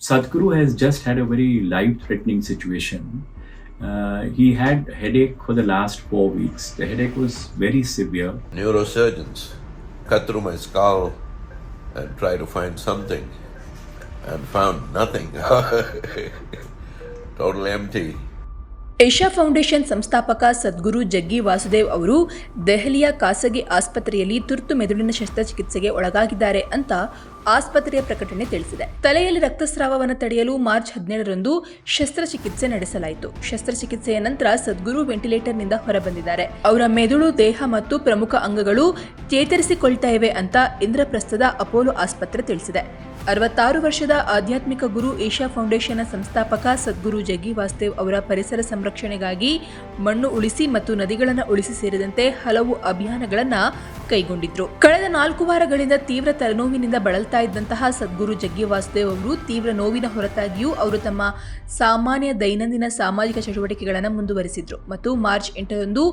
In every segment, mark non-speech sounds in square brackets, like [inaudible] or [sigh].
Sadhguru has just had a very life-threatening situation. Uh, he had headache for the last four weeks. The headache was very severe. neurosurgeons cut through my skull and try to find something and found nothing. Totally empty. Isha Foundation ಸಂಸ್ಥಾಪಕ ಸದ್ಗುರು ಜಗ್ಗಿ ವಾಸುದೇವ್ ಅವರು ದೆಹಲಿಯ ಖಾಸಗಿ ಆಸ್ಪತ್ರೆಯಲ್ಲಿ ತುರ್ತು ಮೆದುಳಿನ ಶಸ್ತ್ರಚಿಕಿತ್ಸೆಗೆ ಒಳಗಾಗಿದ್ದಾರೆ ಅಂತ ಆಸ್ಪತ್ರೆಯ ಪ್ರಕಟಣೆ ತಿಳಿಸಿದೆ. ತಲೆಯಲ್ಲಿ ರಕ್ತಸ್ರಾವವನ್ನು ತಡೆಯಲು ಮಾರ್ಚ್ ಹದಿನೇಳರಂದು ಶಸ್ತ್ರಚಿಕಿತ್ಸೆ ನಡೆಸಲಾಯಿತು. ಶಸ್ತ್ರಚಿಕಿತ್ಸೆಯ ನಂತರ ಸದ್ಗುರು ವೆಂಟಿಲೇಟರ್ನಿಂದ ಹೊರಬಂದಿದ್ದಾರೆ. ಅವರ ಮೆದುಳು, ದೇಹ ಮತ್ತು ಪ್ರಮುಖ ಅಂಗಗಳು ಚೇತರಿಸಿಕೊಳ್ತಾ ಇವೆ ಅಂತ ಇಂದ್ರಪ್ರಸ್ಥದ ಅಪೋಲೋ ಆಸ್ಪತ್ರೆ ತಿಳಿಸಿದೆ. ಅರವತ್ತಾರು ವರ್ಷದ ಆಧ್ಯಾತ್ಮಿಕ ಗುರು ಏಷ್ಯಾ ಫೌಂಡೇಶನ್ನ ಸಂಸ್ಥಾಪಕ ಸದ್ಗುರು ಜಗ್ಗಿ ವಾಸ್ತೇವ್ ಅವರ ಪರಿಸರ ಸಂರಕ್ಷಣೆಗಾಗಿ ಮಣ್ಣು ಉಳಿಸಿ ಮತ್ತು ನದಿಗಳನ್ನು ಉಳಿಸಿ ಸೇರಿದಂತೆ ಹಲವು ಅಭಿಯಾನಗಳನ್ನ ಕೈಗೊಂಡಿದ್ರು. ಕಳೆದ ನಾಲ್ಕು ವಾರಗಳಿಂದ ತೀವ್ರ ತಲೆನೋವಿನಿಂದ ಬಳಲ್ತಾ ಇದ್ದಂತಹ ಸದ್ಗುರು ಜಗ್ಗಿ ವಾಸುದೇವ್ ಅವರು ತೀವ್ರ ನೋವಿನ ಹೊರತಾಗಿಯೂ ಅವರು ತಮ್ಮ ಸಾಮಾನ್ಯ ದೈನಂದಿನ ಸಾಮಾಜಿಕ ಚಟುವಟಿಕೆಗಳನ್ನು ಮುಂದುವರಿಸಿದ್ರು ಮತ್ತು ಮಾರ್ಚ್ ಎಂಟರಂದು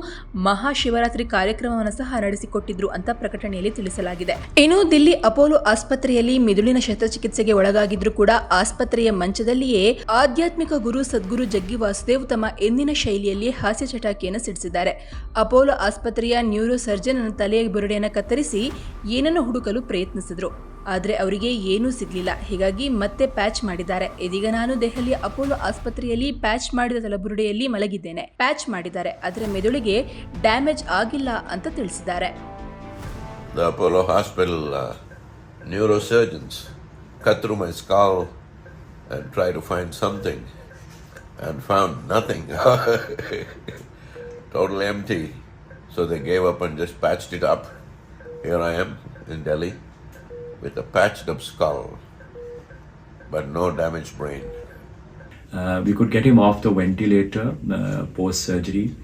ಮಹಾಶಿವರಾತ್ರಿ ಕಾರ್ಯಕ್ರಮವನ್ನು ಸಹ ನಡೆಸಿಕೊಟ್ಟಿದ್ರು ಅಂತ ಪ್ರಕಟಣೆಯಲ್ಲಿ ತಿಳಿಸಲಾಗಿದೆ. ಇನ್ನು ದಿಲ್ಲಿ ಅಪೋಲೋ ಆಸ್ಪತ್ರೆಯಲ್ಲಿ ಮಿದುಳಿನ ಶಸ್ತ್ರಚಿಕಿತ್ಸೆಗೆ ಒಳಗಾಗಿದ್ರು ಕೂಡ ಆಸ್ಪತ್ರೆಯ ಮಂಚದಲ್ಲಿಯೇ ಆಧ್ಯಾತ್ಮಿಕ ಗುರು ಸದ್ಗುರು ಜಗ್ಗಿ ವಾಸುದೇವ್ ತಮ್ಮ ಎಂದಿನ ಶೈಲಿಯಲ್ಲಿ ಹಾಸ್ಯ ಚಟಾಕಿಯನ್ನು ಸಿಡಿಸಿದ್ದಾರೆ. ಅಪೋಲೋ ಆಸ್ಪತ್ರೆಯ ನ್ಯೂರೋ ಸರ್ಜನ್ ತಲೆಯ ಬುರುಡೆಯನ್ನು ಕತ್ತರಿಸಿ ಏನನ್ನು ಹುಡುಕಲು ಪ್ರಯತ್ನಿಸಿದ್ರು. ಆದರೆ ಅವರಿಗೆ ಏನೂ ಸಿಗಲಿಲ್ಲ. ಹೀಗಾಗಿ ಮತ್ತೆ ಪ್ಯಾಚ್ ಮಾಡಿದ್ದಾರೆ. ಇದೀಗ ನಾನು ದೆಹಲಿಯ ಅಪೋಲೋ ಆಸ್ಪತ್ರೆಯಲ್ಲಿ ಪ್ಯಾಚ್ ಮಾಡಿದ ತಲಬುರುಡೆಯಲ್ಲಿ ಮಲಗಿದ್ದೇನೆ. ಪ್ಯಾಚ್ ಮಾಡಿದ್ದಾರೆ. ಆದರೆ ಮೆದುಳಿಗೆ ಡ್ಯಾಮೇಜ್ ಆಗಿಲ್ಲ ಅಂತ ತಿಳಿಸಿದ್ದಾರೆ. Apollo Apollo neurosurgeons neurosurgeons cut through try to to find something and found nothing. [laughs] empty. So they gave up and just patched it up. Here I am in Delhi with a patched up skull, but no damaged brain. Uh, we could get him off the ventilator uh, post surgery,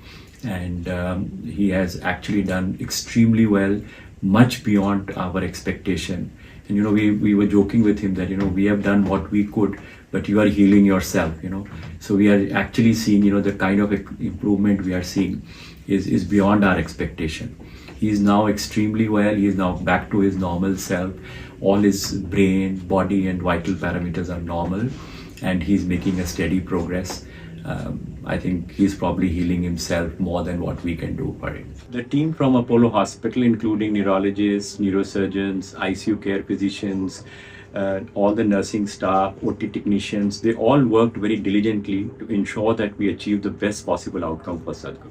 and um, he has actually done extremely well, much beyond our expectation. And you know, we, we were joking with him that you know we have done what we could, but you are healing yourself. You know, so we are actually seeing you know the kind of improvement we are seeing is is beyond our expectation. He is now extremely well. He is now back to his normal self. All his brain, body, and vital parameters are normal, and he's making a steady progress. Um, I think he's probably healing himself more than what we can do for him. The team from Apollo Hospital, including neurologists, neurosurgeons, ICU care physicians, uh, all the nursing staff, OT technicians, they all worked very diligently to ensure that we achieve the best possible outcome for Sadhguru.